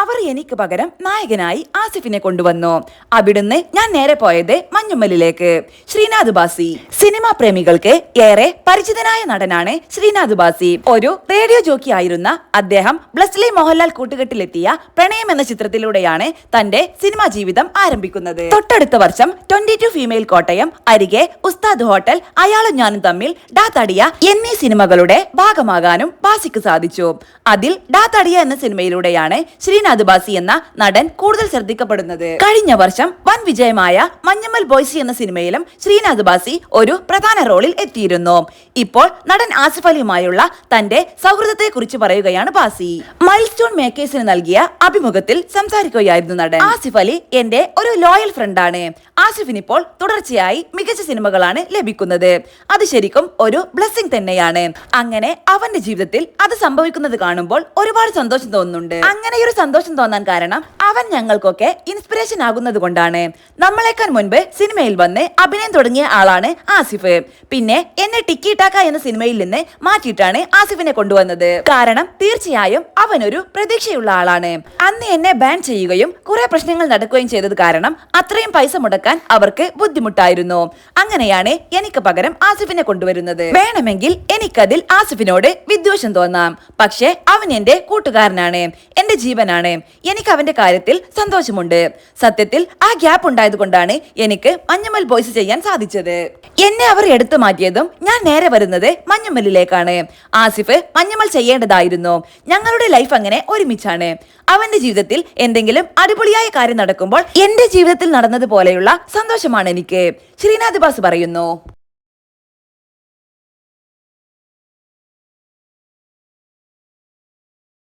അവർ എനിക്ക് പകരം നായകനായി ആസിഫിനെ കൊണ്ടുവന്നു. അവിടുന്ന് ഞാൻ നേരെ പോയത് മഞ്ഞുമ്മലിലേക്ക്. ശ്രീനാഥ് ബാസി സിനിമാ പ്രേമികൾക്ക് ഏറെ പരിചിതനായ നടനാണ് ശ്രീനാഥ് ബാസി ഒരു റേഡിയോ ജോക്കി ആയിരുന്ന അദ്ദേഹം ബ്ലസ്ലി മോഹൻലാൽ കൂട്ടുകെട്ടിലെത്തിയ പ്രണയം എന്ന ചിത്രത്തിലൂടെയാണ് തന്റെ സിനിമാ ജീവിതം ആരംഭിക്കുന്നത്. തൊട്ടടുത്ത വർഷം ട്വന്റി ടു ഫീമെയിൽ കോട്ടയം അരികെ ഉസ്താദ് ഹോട്ടൽ അയാളും ഞാനും തമ്മിൽ ഡാ തടിയ എന്നീ സിനിമകളുടെ ഭാഗമാകാനും ബാസിക്ക് സാധിച്ചു. അതിൽ ഡാ തടിയ എന്ന സിനിമയിലൂടെയാണ് ശ്രീനാഥ് ബാസി എന്ന നടൻ കൂടുതൽ ശ്രദ്ധിക്കപ്പെടുന്നത്. കഴിഞ്ഞ വർഷം വൻ വിജയമായ മഞ്ഞമ്മൽ ബോയ്സി എന്ന സിനിമയിലും ശ്രീനാഥ് ബാസി ഒരു പ്രധാന റോളിൽ എത്തിയിരുന്നു. ഇപ്പോൾ നടൻ ആസിഫ് അലിയുമായുള്ള തന്റെ സൗഹൃദത്തെ കുറിച്ച് പറയുകയാണ് ബാസി. മൈൽ സ്റ്റോൺ മേക്കേഴ്സിന് നൽകിയ അഭിമുഖത്തിൽ സംസാരിക്കുകയായിരുന്നു നടൻ. ആസിഫ് അലി എന്റെ ഒരു ലോയൽ ഫ്രണ്ടാണ് ആസിഫിന് ഇപ്പോൾ തുടർച്ചയായി മികച്ച സിനിമകളാണ് ലഭിക്കുന്നത്. അത് ശരിക്കും ഒരു ബ്ലെസ്സിംഗ് തന്നെയാണ്. അങ്ങനെ അവന്റെ ജീവിതത്തിൽ അത് സംഭവിക്കുന്നത് കാണുമ്പോൾ ഒരുപാട് സന്തോഷം തോന്നുന്നുണ്ട്. അങ്ങനെ ഒരു സന്തോഷം തോന്നാൻ കാരണം അവൻ ഞങ്ങൾക്കൊക്കെ ഇൻസ്പിറേഷൻ ആകുന്നത് കൊണ്ടാണ്. നമ്മളെക്കാൾ മുൻപ് സിനിമയിൽ വന്ന് അഭിനയം തുടങ്ങിയ ആളാണ് ആസിഫ്. പിന്നെ എന്നെ ടിക്കി ടാക്ക എന്ന സിനിമയിൽ നിന്ന് മാറ്റിയിട്ടാണ് ആസിഫിനെ കൊണ്ടുവന്നത്. കാരണം തീർച്ചയായും അവനൊരു പ്രതീക്ഷയുള്ള ആളാണ്. അന്ന് എന്നെ ബാൻ ചെയ്യുകയും കുറെ പ്രശ്നങ്ങൾ നടക്കുകയും ചെയ്തത് കാരണം അത്രയും പൈസ മുടക്കാൻ അവർക്ക് ബുദ്ധിമുട്ടായിരുന്നു. അങ്ങനെയാണ് എനിക്ക് പകരം ആസിഫിനെ കൊണ്ടുവരുന്നത്. വേണമെങ്കിൽ എനിക്കതിൽ ആസിഫിനോട് വിദ്വേഷം തോന്നാം. പക്ഷേ അവൻ എന്റെ കൂട്ടുകാരനാണ്. എന്റെ ജീവനാണ്. എനിക്ക് അവന്റെ കാര്യത്തിൽ സന്തോഷമുണ്ട്. സത്യത്തിൽ ആ ഗ്യാപ്പ് ഉണ്ടായതുകൊണ്ടാണ് എനിക്ക് മഞ്ഞുമൽ ബോയ്സ് ചെയ്യാൻ സാധിച്ചത്. എന്നെ അവർ എടുത്തു മാറ്റിയതും ഞാൻ നേരെ വരുന്നത് മഞ്ഞമ്മലിലേക്കാണ് ആസിഫ് മഞ്ഞുമൽ ചെയ്യേണ്ടതായിരുന്നു. ഞങ്ങളുടെ ലൈഫ് അങ്ങനെ ഒരുമിച്ചാണ്. അവന്റെ ജീവിതത്തിൽ എന്തെങ്കിലും അടിപൊളിയായ കാര്യം നടക്കുമ്പോൾ എന്റെ ജീവിതത്തിൽ നടന്നതുപോലെയുള്ള സന്തോഷമാണ് എനിക്ക്. ശ്രീനാഥ് ബാസ് പറയുന്നു.